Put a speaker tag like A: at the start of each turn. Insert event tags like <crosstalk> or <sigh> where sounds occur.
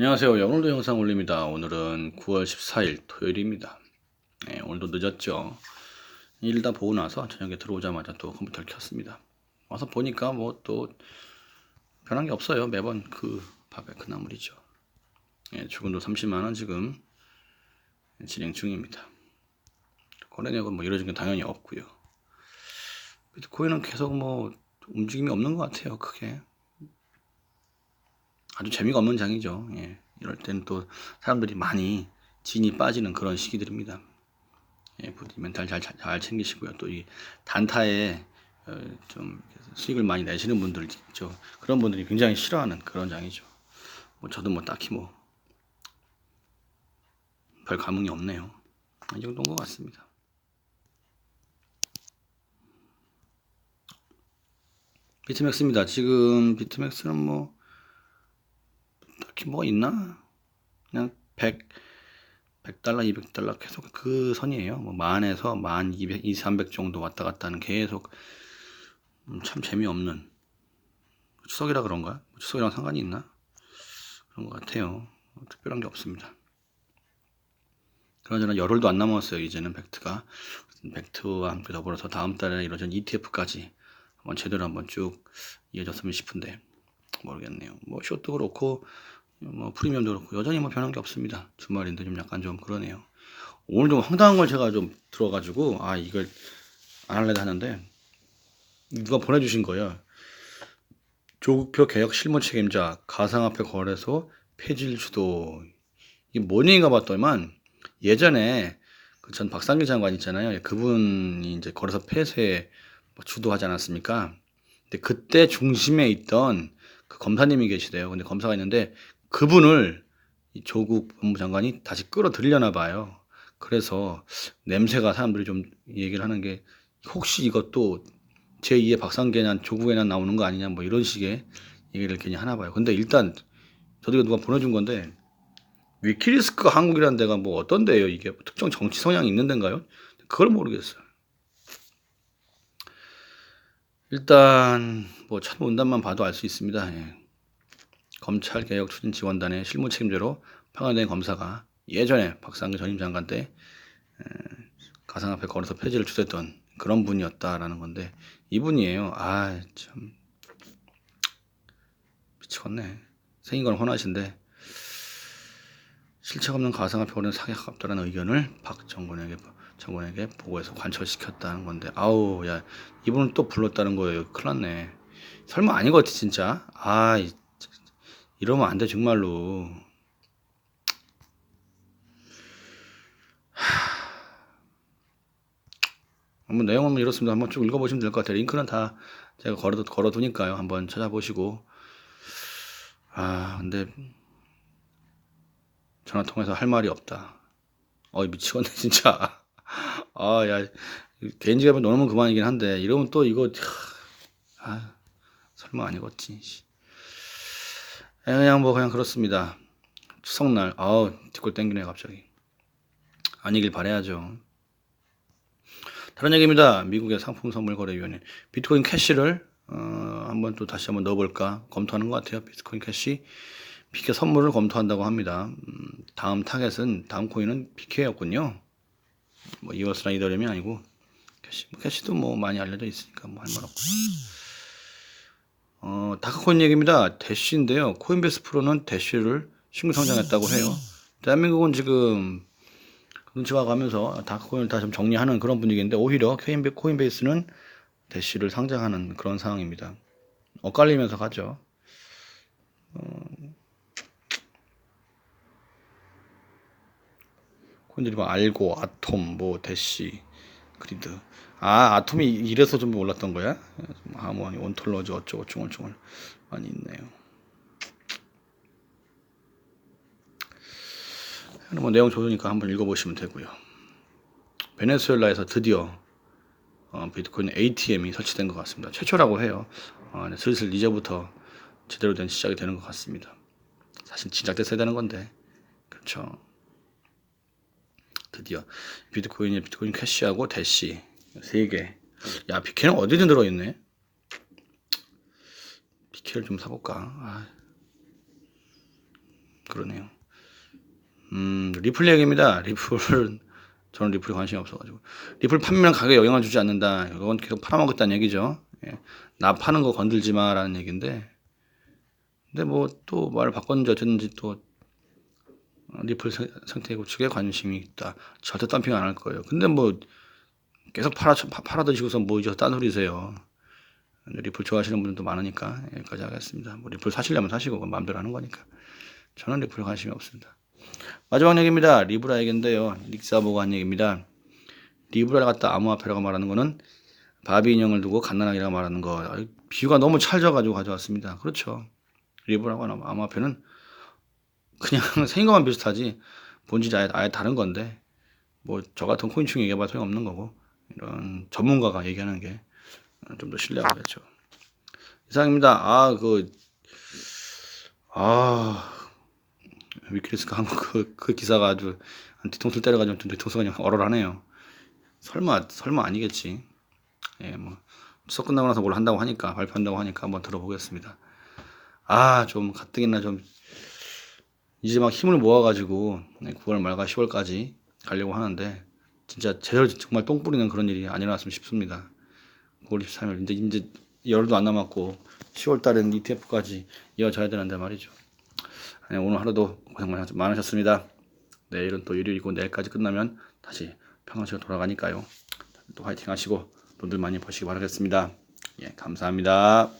A: 안녕하세요. 예, 오늘도 영상 올립니다. 오늘은 9월 14일 토요일입니다. 네, 오늘도 늦었죠. 일다 보고 나서 저녁에 들어오자마자 또 컴퓨터를 켰습니다. 와서 보니까 뭐 또 변한 게 없어요. 매번 그 밥에 그 나물이죠. 예, 죽음도 30만원 지금 진행 중입니다. 거래액은 뭐 이루어진 게 당연히 없고요. 비트코인은 계속 뭐 움직임이 없는 것 같아요. 크게. 아주 재미가 없는 장이죠. 예. 이럴 때는 또 사람들이 많이 진이 빠지는 그런 시기들입니다. 예, 부디 멘탈 잘, 잘, 잘 챙기시고요. 또 이 단타에 어, 좀 수익을 많이 내시는 분들 있죠. 그런 분들이 굉장히 싫어하는 그런 장이죠. 뭐 저도 뭐 딱히 뭐 별 감흥이 없네요. 이 정도인 것 같습니다. 비트맥스입니다. 지금 비트맥스는 뭐 딱히 뭐가 있나? 그냥 100, 100달러, 200달러 계속 그 선이에요. 뭐 만에서 만 200, 2, 300 정도 왔다 갔다 하는 계속 음, 참 재미없는 추석이라 그런가? 추석이랑 상관이 있나? 그런 것 같아요. 특별한 게 없습니다. 그러저나 열흘도 안 남았어요. 이제는 벡트가. 벡트와 함께 더불어서 다음 달에 이루어진 ETF까지 한번 제대로 한번 쭉 이어졌으면 싶은데 모르겠네요. 뭐 숏도 그렇고 뭐 프리미엄도 그렇고 여전히 뭐 변한 게 없습니다. 주말인데 좀 약간 좀 그러네요. 오늘 좀 황당한 걸 제가 좀 들어가지고 아 이걸 안 할래도 하는데 누가 보내주신 거예요. 조국표 개혁 실무 책임자 가상화폐 거래소 폐지를 주도 이게 뭐니인가 봤더니만 예전에 그 전 박상길 장관 있잖아요. 그분이 이제 거래소 폐쇄 뭐 주도하지 않았습니까? 근데 그때 중심에 있던 그 검사님이 계시대요. 근데 검사가 있는데 그분을 조국 법무장관이 다시 끌어들이려나 봐요. 그래서 냄새가 사람들이 좀 얘기를 하는 게 혹시 이것도 제2의 박상계난 조국에난 나오는 거 아니냐 뭐 이런 식의 얘기를 괜히 하나 봐요. 근데 일단 저도 누가 보내준 건데 위키리스크 한국이라는 데가 뭐 어떤 데예요 이게 특정 정치 성향이 있는 데인가요? 그걸 모르겠어요. 일단 뭐 참문단만 봐도 알 수 있습니다. 예. 검찰 개혁 추진 지원단의 실무 책임자로 평안된 검사가 예전에 박상규 전임 장관 때 에, 가상화폐 거래소 폐지를 주도했던 그런 분이었다라는 건데 이분이에요. 아 참 미치겠네. 생긴 건 훤하신데 실체가 없는 가상화폐 거래는 사기에 가깝다는 의견을 박 정권에게 보고해서 관철시켰다는 건데 아우 야 이분을 또 불렀다는 거예요. 큰일 났네. 설마 아니겠지 진짜. 아 이, 이러면 안 돼 정말로. 한번 내용은 이렇습니다. 한번 쭉 읽어보시면 될 것 같아요. 링크는 다 제가 걸어 걸어두니까요. 한번 찾아보시고. 아 근데 전화 통해서 할 말이 없다. 어이 미치겠네 진짜. <laughs> 아 야 개인지갑에 넣으면 그만이긴 한데 이러면 또 이거 아 설마 아니겠지. 그냥 뭐 그냥 그렇습니다. 추석날 아우 뒷골 땡기네 갑자기. 아니길 바래야죠. 다른 얘기입니다. 미국의 상품 선물 거래위원회 비트코인 캐시를 어, 한번 또 다시 한번 넣어볼까 검토하는 것 같아요. 비트코인 캐시 비케 선물을 검토한다고 합니다. 음, 다음 타겟은 다음 코인은 비케였군요. 뭐 이워스나 이더리움이 아니고 캐시 뭐 캐시도 뭐 많이 알려져 있으니까 뭐 할 말 없고. 어, 다크코인 얘기입니다. 대쉬인데요. 코인베이스 프로는 대쉬를 신규 성장했다고 해요. 대한민국은 지금 눈치가 가면서 다크코인을 다 좀 정리하는 그런 분위기인데 오히려 코인베이스는 대쉬를 상장하는 그런 상황입니다. 엇갈리면서 가죠. 어, 코인들이 뭐 알고, 아톰, 뭐 대쉬, 그리드. 아, 아톰이 이래서 좀 올랐던 거야? 하모니, 온톨러지 어쩌고 중얼중얼 많이 있네요. 뭐 내용 좋으니까 한번 읽어보시면 되고요. 베네수엘라에서 드디어 어, 비트코인 ATM이 설치된 것 같습니다. 최초라고 해요. 어, 슬슬 이제부터 제대로 된 시작이 되는 것 같습니다. 사실 진작됐어야 되는 건데 그렇죠. 드디어 비트코인이 비트코인 캐시하고 대시 세 개. 야 비케는 어디든 들어있네. 비케를 좀 사볼까. 아. 그러네요. 음, 리플 얘기입니다. 리플은 저는 리플에 관심이 없어가지고 리플 판매량 가격에 영향을 주지 않는다. 이건 계속 팔아먹겠다는 얘기죠. 예. 나 파는 거 건들지 마라는 얘기인데 근데 뭐 또 말을 바꿨는지 어쨌는지 또 어, 리플 세- 생태 구축에 관심이 있다. 절대 덤핑 안 할 거예요. 근데 뭐 계속 팔아 파- 팔아 드시고서 뭐 이제 딴 소리세요. 리플 좋아하시는 분들도 많으니까 여기까지 하겠습니다. 뭐 리플 사시려면 사시고 마음대로 하는 거니까. 저는 리플에 관심이 없습니다. 마지막 얘기입니다. 리브라 얘기인데요. 닉사보고 한 얘기입니다. 리브라를 갖다 암호화폐라고 말하는 거는 바비 인형을 두고 갓난아기라고 말하는 거. 아, 비유가 너무 찰져가지고 가져왔습니다. 그렇죠. 리브라고 하는 암호화폐는 그냥 <laughs> 생긴 것만 비슷하지 본질이 아예, 아예 다른 건데 뭐 저 같은 코인충 얘기해봐 소용없는 거고 이런 전문가가 얘기하는 게 좀 더 신뢰하겠죠. 이상입니다. 아, 그, 아, 위키리스가 한 그, 그 기사가 아주 뒤통수를 때려가지고 좀 뒤통수가 그냥 얼얼하네요. 설마, 설마 아니겠지. 예, 뭐, 수업 끝나고 나서 뭘 한다고 하니까, 발표한다고 하니까 한번 들어보겠습니다. 아, 좀 가뜩이나 좀, 이제 막 힘을 모아가지고, 9월 말과 10월까지 가려고 하는데, 진짜 제대로 정말 똥 뿌리는 그런 일이 안 일어났으면 싶습니다. 9월 23일 이제 이제 열흘도 안 남았고 10월 달에는 ETF까지 이어져야 되는데 말이죠. 아니, 오늘 하루도 고생 많으셨- 많으셨습니다. 내일은 또 일요일이고 내일까지 끝나면 다시 평상시로 돌아가니까요. 또 화이팅 하시고 돈들 많이 버시기 바라겠습니다. 예, 감사합니다.